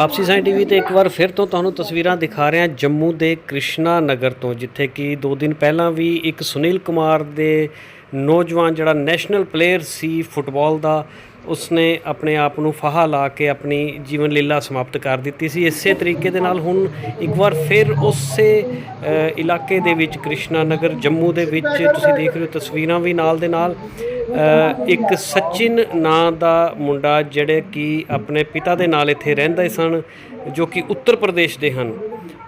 ਆਪਸੀ ਸਾਈ ਟੀਵੀ ਤੇ ਇੱਕ ਵਾਰ ਫਿਰ ਤੋਂ ਤੁਹਾਨੂੰ ਤਸਵੀਰਾਂ ਦਿਖਾ ਰਹੇ ਹਾਂ ਜੰਮੂ ਦੇ ਕ੍ਰਿਸ਼ਨਾ ਨਗਰ ਤੋਂ, ਜਿੱਥੇ ਕਿ 2 ਦਿਨ ਪਹਿਲਾਂ ਵੀ ਇੱਕ ਸੁਨੀਲ ਕੁਮਾਰ ਦੇ ਨੌਜਵਾਨ ਜਿਹੜਾ ਨੈਸ਼ਨਲ ਪਲੇਅਰ ਸੀ ਫੁੱਟਬਾਲ ਦਾ, ਉਸਨੇ ਆਪਣੇ ਆਪ ਨੂੰ ਫਾਹਾ ਲਾ ਕੇ ਆਪਣੀ ਜੀਵਨ ਲੀਲਾ ਸਮਾਪਤ ਕਰ ਦਿੱਤੀ ਸੀ। ਇਸੇ ਤਰੀਕੇ ਦੇ ਨਾਲ ਹੁਣ ਇੱਕ ਵਾਰ ਫਿਰ ਉਸੇ ਇਲਾਕੇ ਦੇ ਵਿੱਚ ਕ੍ਰਿਸ਼ਨਾ ਨਗਰ, ਜੰਮੂ ਦੇ ਵਿੱਚ ਤੁਸੀਂ ਦੇਖ ਰਹੇ ਹੋ ਤਸਵੀਰਾਂ ਵੀ ਨਾਲ ਦੇ ਨਾਲ। ਇੱਕ ਸਚਿਨ ਨਾਂ ਦਾ ਮੁੰਡਾ ਜਿਹੜੇ ਕਿ ਆਪਣੇ ਪਿਤਾ ਦੇ ਨਾਲ ਇੱਥੇ ਰਹਿੰਦੇ ਸਨ ਜੋ ਕਿ ਉੱਤਰ ਪ੍ਰਦੇਸ਼ ਦੇ ਹਨ।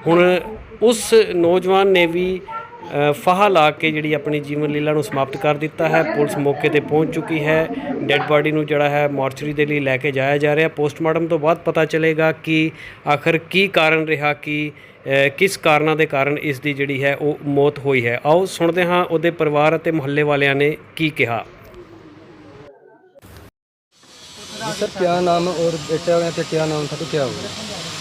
ਹੁਣ ਉਸ ਨੌਜਵਾਨ ਨੇ ਵੀ ਅ, ਫਾਹਾ ਲਾ ਕੇ ਜਿਹੜੀ ਆਪਣੀ ਜੀਵਨ ਲੀਲਾ ਨੂੰ ਸਮਾਪਤ ਕਰ ਦਿੱਤਾ ਹੈ। ਪੁਲਿਸ ਮੌਕੇ ਤੇ ਪਹੁੰਚ ਚੁੱਕੀ ਹੈ। ਡੈੱਡ ਬਾਡੀ ਨੂੰ ਜਿਹੜਾ ਹੈ ਮੋਰਚਰੀ ਦੇ ਲਈ ਲੈ ਕੇ ਜਾਇਆ ਜਾ ਰਿਹਾ। ਪੋਸਟਮਾਰਟਮ ਤੋਂ ਬਾਅਦ ਪਤਾ ਚੱਲੇਗਾ ਕਿ ਆਖਰ ਕੀ ਕਾਰਨ ਰਿਹਾ ਕਿ ਕਿਸ ਕਾਰਨਾਂ ਦੇ ਕਾਰਨ ਇਸ ਦੀ ਜਿਹੜੀ ਹੈ ਉਹ ਮੌਤ ਹੋਈ ਹੈ। ਆਓ ਸੁਣਦੇ ਹਾਂ ਉਹਦੇ ਪਰਿਵਾਰ ਅਤੇ ਮੁਹੱਲੇ ਵਾਲਿਆਂ ਨੇ ਕੀ ਕਿਹਾ। सर क्या नाम है और बेटे का क्या नाम था तो क्या हुआ?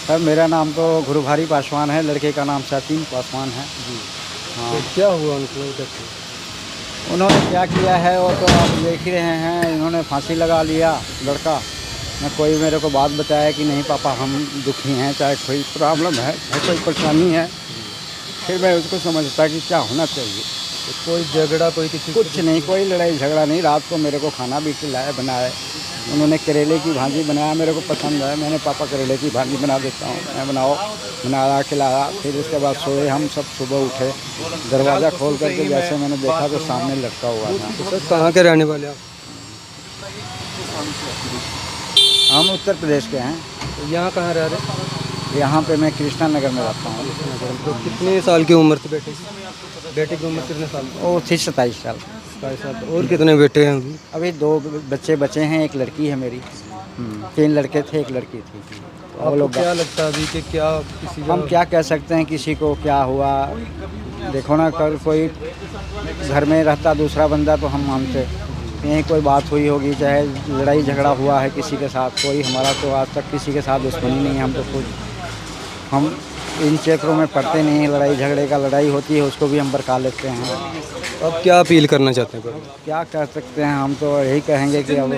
सर मेरा नाम तो गुरुभारी पासवान है लड़के का नाम सतीन पासवान है। जी। हाँ। तो क्या हुआ उनको उन्होंने क्या किया है वो तो आप देख ही रहे हैं इन्होंने फांसी लगा लिया लड़का। न कोई मेरे को बात बताया कि नहीं पापा हम दुखी हैं चाहे कोई प्रॉब्लम है चाहे कोई परेशानी है। फिर मैं उसको समझता कि क्या होना चाहिए। तो कोई झगड़ा कोई किसी कुछ नहीं कोई लड़ाई झगड़ा नहीं रात को मेरे को खाना भी खिलाया बनाया। उन्होंने करेले की भाजी बनाया मेरे को पसंद है मैंने पापा करेले की भाजी बना देता हूँ। मैं बनाओ बनाया खिलाया फिर उसके बाद सोए हम सब। सुबह उठे दरवाज़ा खोल करके जैसे मैंने देखा तो सामने लटका हुआ था। तो सर कहाँ के रहने वाले आप? हम उत्तर प्रदेश के हैं। तो यहाँ कहाँ रह रहे यहाँ पे मैं कृष्णा नगर में रहता हूँ। तो कितने साल की उम्र थी बेटे? बेटे की उम्र कितने साल वो थी सताईस साल। और कितने बेटे हैं अभी? अभी दो बच्चे बचे हैं एक लड़की है मेरी। हम्म, तीन लड़के थे एक लड़की थी। आपको लोग क्या लगता है अभी कि क्या किसी हम क्या कह सकते हैं किसी को क्या हुआ? देखो ना कल कोई घर में रहता दूसरा बंदा तो हम मानते। यहीं कोई बात हुई होगी चाहे लड़ाई झगड़ा हुआ है किसी के साथ कोई हमारा तो आज तक किसी के साथ दुश्मनी नहीं है हम तो खुद हम इन क्षेत्रों में पढ़ते नहीं हैं लड़ाई झगड़े का लड़ाई होती है उसको भी हम बरका लेते हैं। अब क्या अपील करना चाहते हैं क्या कर सकते हैं हम तो यही कहेंगे कि अब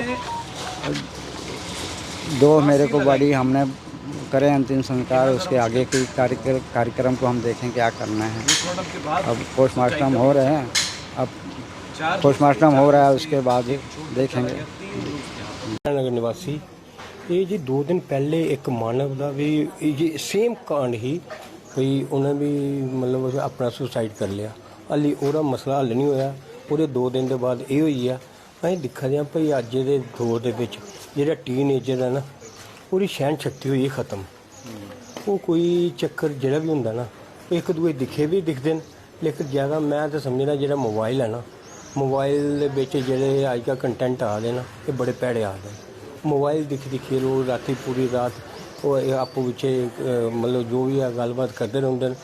दो मेरे को बड़ी हमने करें अंतिम संस्कार उसके आगे के कार्यक्रम को हम देखें क्या करना है। अब पोस्टमार्टम हो रहे हैं अब पोस्टमार्टम हो रहा है उसके बाद देखेंगे। नगर निवासी ਇਹ ਜੀ 2 ਦਿਨ ਪਹਿਲੇ ਇੱਕ ਮਾਨਵ ਦਾ ਵੀ, ਇਹ ਜੀ ਸੇਮ ਕਾਂਡ ਹੀ ਵੀ ਉਹਨੇ ਵੀ ਮਤਲਬ ਆਪਣਾ ਸੁਸਾਈਡ ਕਰ ਲਿਆ। ਹਾਲੀ ਉਹਦਾ ਮਸਲਾ ਹੱਲ ਨਹੀਂ ਹੋਇਆ। ਉਹਦੇ 2 ਦਿਨ ਦੇ ਬਾਅਦ ਇਹ ਹੋਈ ਆ। ਅਸੀਂ ਦਿਖਦੇ ਹਾਂ ਭਈ ਅੱਜ ਦੇ ਦੌਰ ਦੇ ਵਿੱਚ ਜਿਹੜਾ ਟੀਨੇਜਰ ਹੈ ਨਾ, ਉਹਦੀ ਸਹਿਣ ਸ਼ਕਤੀ ਹੋਈ ਖਤਮ। ਉਹ ਕੋਈ ਚੱਕਰ ਜਿਹੜਾ ਵੀ ਹੁੰਦਾ ਨਾ, ਇੱਕ ਦੂਏ ਦਿਖੇ ਵੀ ਦਿਖਦੇ ਨੇ। ਲੇਕਿਨ ਜ਼ਿਆਦਾ ਮੈਂ ਤਾਂ ਸਮਝਦਾ ਜਿਹੜਾ ਮੋਬਾਈਲ ਹੈ ਨਾ ਮੋਬਾਈਲ ਦੇ ਵਿੱਚ ਜਿਹੜੇ ਅੱਜ ਕੱਲ੍ਹ ਕੰਟੈਂਟ ਆ ਰਹੇ ਨਾ, ਇਹ ਬੜੇ ਭੈੜੇ ਆ ਰਹੇ ਮੋਬਾਈਲ ਦਿਖ ਦਿਖੇ ਰੋ ਰਾਤੀ ਪੂਰੀ ਰਾਤ ਉਹ ਇਹ ਆਪੋ ਵਿੱਚ ਮਤਲਬ ਜੋ ਵੀ ਆ ਗੱਲਬਾਤ ਕਰਦੇ ਰਹਿੰਦੇ ਨੇ।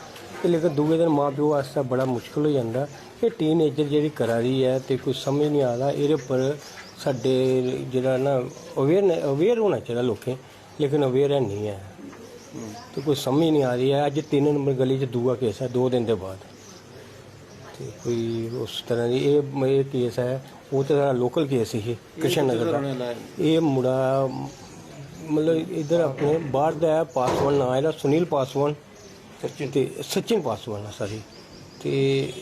ਤੇ ਲੇਕਿਨ ਦੂਏ ਦਿਨ ਮਾਂ ਪਿਓ ਵਾਸਤੇ ਬੜਾ ਮੁਸ਼ਕਲ ਹੋ ਜਾਂਦਾ। ਇਹ ਟੀਨੇਜਰ ਜਿਹੜੀ ਕਰਾ ਰਹੀ ਹੈ ਤੇ ਕੋਈ ਸਮਝ ਨਹੀਂ ਆਦਾ ਇਹਦੇ ਉੱਪਰ ਸਾਡੇ ਜਿਹੜਾ ਨਾ ਅਵੇਅਰ ਅਵੇਅਰ ਹੋਣਾ ਚਾਹੀਦਾ ਲੋਕੇ, ਲੇਕਿਨ ਅਵੇਅਰ ਨਹੀਂ ਹੈ। ਤੇ ਕੋਈ ਸਮਝ ਨਹੀਂ ਆ ਰਹੀ ਹੈ। ਅੱਜ 3 ਨੰਬਰ ਗਲੀ 'ਚ ਦੂਆ ਕੇਸ ਹੈ 2 ਦਿਨ ਦੇ ਬਾਅਦ। ਤੇ ਕੋਈ ਉਸ ਤਰ੍ਹਾਂ ਦੀ ਇਹ ਇਹ ਕੇਸ ਹੈ ਉਹ ਤਾਂ ਲੋਕਲ ਕੇਸ ਹੀ ਕ੍ਰਿਸ਼ਨ ਨਗਰ ਦਾ। ਇਹ ਮੁੰਡਾ ਮਤਲਬ ਇਧਰ ਆਪਣੇ ਬਾਹਰ ਦਾ ਹੈ ਪਾਸਵਾਨ ਨਾਂ ਇਹਦਾ ਸੁਨੀਲ ਪਾਸਵਾਨ ਸਚਿਨ। ਤੇ ਸਚਿਨ ਪਾਸਵਾਨ ਸਾਰੀ ਤੇ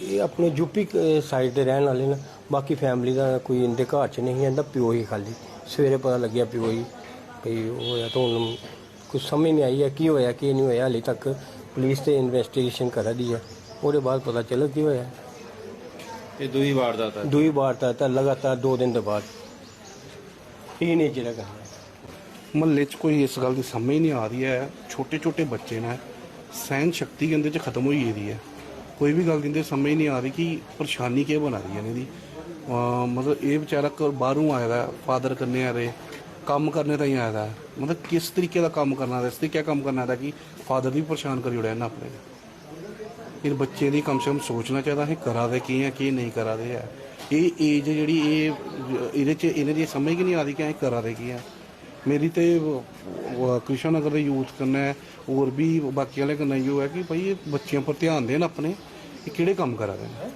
ਇਹ ਆਪਣੇ ਯੂਪੀ ਸਾਈਡ ਦੇ ਰਹਿਣ ਵਾਲੇ ਨੇ। ਬਾਕੀ ਫੈਮਿਲੀ ਦਾ ਕੋਈ ਇਹਦੇ ਘਰ ਚ ਨਹੀਂ ਇਹਦਾ ਪਿਓ ਹੀ ਖਾਲੀ। ਸਵੇਰੇ ਪਤਾ ਲੱਗਿਆ ਪਿਓ ਹੀ ਉਹ ਹੋਇਆ ਤਾਂ ਹੁਣ ਕੁਝ ਸਮਝ ਨਹੀਂ ਆਈ ਹੈ ਕੀ ਹੋਇਆ ਕੀ ਨਹੀਂ ਹੋਇਆ ਹਾਲੇ ਤੱਕ ਪੁਲਿਸ ਤੇ ਇਨਵੈਸਟੀਗੇਸ਼ਨ ਕਰ ਰਹੀ ਹੈ। ਉਹਦੇ ਬਾਅਦ ਪਤਾ ਚੱਲ ਕੀ ਹੋਇਆ। ਇਹ ਦੂਈ ਵਾਰਦਾਤ ਹੈ ਦੂਈ ਵਾਰ ਤਾਂ ਤਾਂ ਲਗਾਤਾਰ 2 ਦਿਨ ਦੇ ਬਾਅਦ। ਟੀਨੇਜਰ ਹੈਗਾ ਮਹੱਲੇ 'ਚ ਕੋਈ ਇਸ ਗੱਲ ਦੀ ਸਮਝ ਨਹੀਂ ਆ ਰਹੀ ਹੈ। ਛੋਟੇ ਛੋਟੇ ਬੱਚੇ ਨੇ ਸਹਿਨ ਸ਼ਕਤੀ ਕਹਿੰਦੇ 'ਚ ਖਤਮ ਹੋਈ ਇਹਦੀ ਹੈ। ਕੋਈ ਵੀ ਗੱਲ ਕਹਿੰਦੇ ਸਮਝ ਨਹੀਂ ਆ ਰਹੀ ਕਿ ਪਰੇਸ਼ਾਨੀ ਕੀ ਬਣਾ ਰਹੀ ਹੈ ਇਹਦੀ। ਮਤਲਬ ਇਹ ਵਿਚਾਰਾ ਬਾਹਰੋਂ ਆਇਆ ਦਾ ਫਾਦਰ ਕਰਨੇ ਆ ਰਹੇ ਕੰਮ ਕਰਨੇ ਤਾਂ ਹੀ ਆਇਆ ਦਾ। ਮਤਲਬ ਕਿਸ ਤਰੀਕੇ ਦਾ ਕੰਮ ਕਰਨਾ ਦਾ ਇਸ ਤੇ ਕੀ ਕੰਮ ਕਰਨਾ ਦਾ ਕਿ ਫਾਦਰ ਵੀ ਪਰੇਸ਼ਾਨ ਕਰੀ ਉੜਿਆ ਨਾ ਆਪਣੇ। ਇਹ ਬੱਚੇ ਦੀ ਕਮ ਸੇ ਕਮ ਸੋਚਣਾ ਚਾਹੀਦਾ ਹੈ ਕਰਾ ਦੇ ਕੀ ਹੈ, ਕੀ ਨਹੀਂ ਕਰਾ ਦੇ ਹੈ। ਇਹ ਏਜ ਜਿਹੜੀ ਇਹ, ਇਹਦੇ ਚ, ਇਹਨਾਂ ਦੀ ਸਮਝ ਹੀ ਨਹੀਂ ਆ ਰਹੀ ਕਿ ਇਹ ਕਰਾ ਦੇ ਕੀ ਹੈ? ਮੇਰੀ ਤੇ ਕ੍ਰਿਸ਼ਨ ਨਗਰ ਦੇ ਯੂਥ ਕਰਨਾ ਹੈ, ਹੋਰ ਵੀ ਬਾਕੀ ਵਾਲੇ ਕਰਨਾ ਇਹੋ ਹੈ ਕਿ ਭਾਈ ਇਹ ਬੱਚਿਆਂ ਪਰ ਧਿਆਨ ਦੇਣ ਆਪਣੇ ਇਹ ਕਿਹੜੇ ਕੰਮ ਕਰਾ ਰਹੇ ਨੇ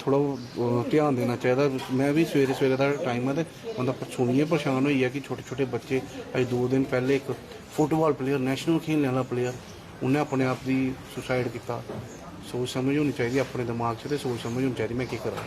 ਥੋੜਾ ਧਿਆਨ ਦੇਣਾ ਚਾਹੀਦਾ। ਮੈਂ ਵੀ ਸਵੇਰੇ ਸਵੇਰੇ ਦਾ ਟਾਈਮ ਹੈ ਤੇ ਬੰਦਾ ਸੁਣੀਏ, ਪਰੇਸ਼ਾਨ ਹੋਈ ਹੈ ਕਿ ਛੋਟੇ ਛੋਟੇ ਬੱਚੇ, ਅੱਜ ਦੋ ਦਿਨ ਪਹਿਲੇ ਇੱਕ ਫੁੱਟਬਾਲ ਪਲੇਅਰ ਨੈਸ਼ਨਲ ਖੇਡਣ ਵਾਲਾ ਪਲੇਅਰ ਉਹਨੇ ਆਪਣੇ ਆਪ ਦੀ ਸੁਸਾਈਡ ਕੀਤਾ। ਸੋਚ ਸਮਝ ਹੋਣੀ ਚਾਹੀਦੀ, ਆਪਣੇ ਦਿਮਾਗ 'ਚ ਤੇ ਸੋਚ ਸਮਝ ਹੋਣੀ ਚਾਹੀਦੀ, ਮੈਂ ਕੀ ਕਰਾਂ।